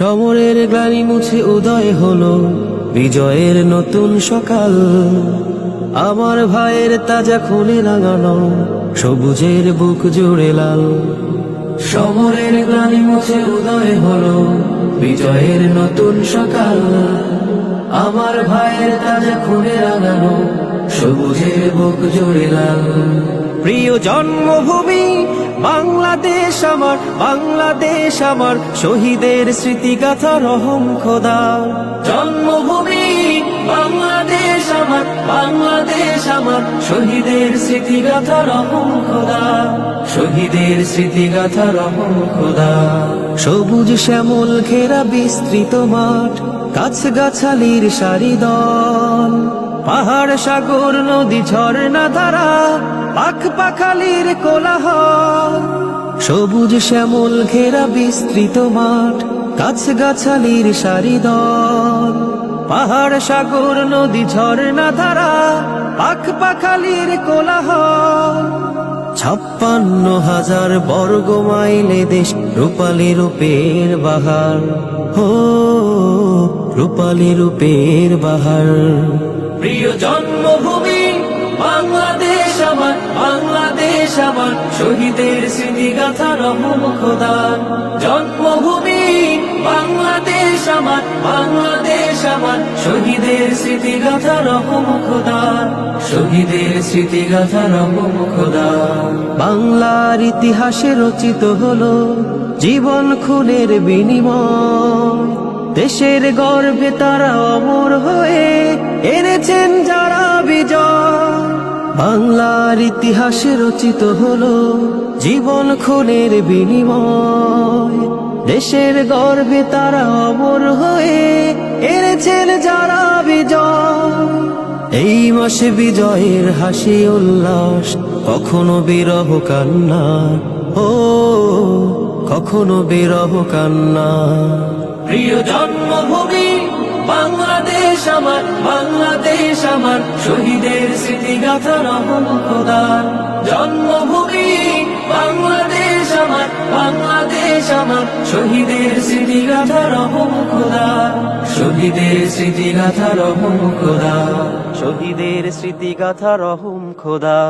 সমরের গ্লানি মুছে উদয় হলো, বিজয়ের নতুন সকাল। আমার ভাইয়ের তাজা খুনে লাগানো সবুজের বুক জুড়ে লাল। সমরের গ্লানি মুছে উদয় হলো, বিজয়ের নতুন সকাল। আমার ভাইয়ের তাজা খুনে লাগানো সবুজের বুক জুড়ে লাল। প্রিয় জন্মভূমি, বাংলাদেশ আমার বাংলাদেশ আমার, শহীদের স্মৃতিগাথা রহম খোদা। জন্মভূমি, বাংলাদেশ আমার বাংলাদেশ আমার, শহীদের স্মৃতিগাথা রহম খোদা। শহীদের স্মৃতিগাথা রহম খোদা। সবুজ শ্যামল ঘেরা বিস্তৃত মাঠ গাছ গাছালির সারি দল। পাহাড় সাগর, নদী, ঝর্ণা ধারা পাখ পাখালির কোলাহল। সবুজ শ্যামল ঘেরা বিস্তৃত মাঠ, গাছ গাছালির সারি দল। পাহাড় সাগর, নদী, ঝর্ণা ধারা পাখ পাখালির কোলাহল। ছাপ্পান্ন হাজার বর্গ মাইলে দেশ রূপালী রূপের বাহার। রূপালী রূপের বাহার। প্রিয় জন্মভূমি বাংলাদেশ আমার বাংলাদেশ আমার। শহীদের স্মৃতিগাথা রহম খোদার জন্মভূমি বাংলাদেশ আমার বাংলাদেশ আমার। শহীদের স্মৃতিগাথা রহম খোদার শহীদের স্মৃতিগাথা রহম খোদা। বাংলার ইতিহাসে রচিত হলো জীবন খুনের বিনিময়। দেশের গর্বে তারা অমর হয়ে এনেছেন যারা বিজয়। বাংলার ইতিহাসে রচিত হলো জীবন খুনের বিনিময়। দেশের গর্বে তারা অমর হয়ে এনেছেন যারা বিজয়। এই মাসে বিজয়ের হাসি উল্লাস, কখনো বিরহ কান্না ও কখনো বিরহ কান্না। প্রিয় জন্মভূমি, বাংলাদেশ আমার বাংলাদেশ আমার, শহীদের স্মৃতিগাথা রহম খোদার জন্মভূমি, বাংলাদেশ আমার বাংলাদেশ আমার, শহীদের স্মৃতিগাথা রহম খোদার শহীদের স্মৃতিগাথা রহম খোদা শহীদের স্মৃতিগাথা রহম খোদা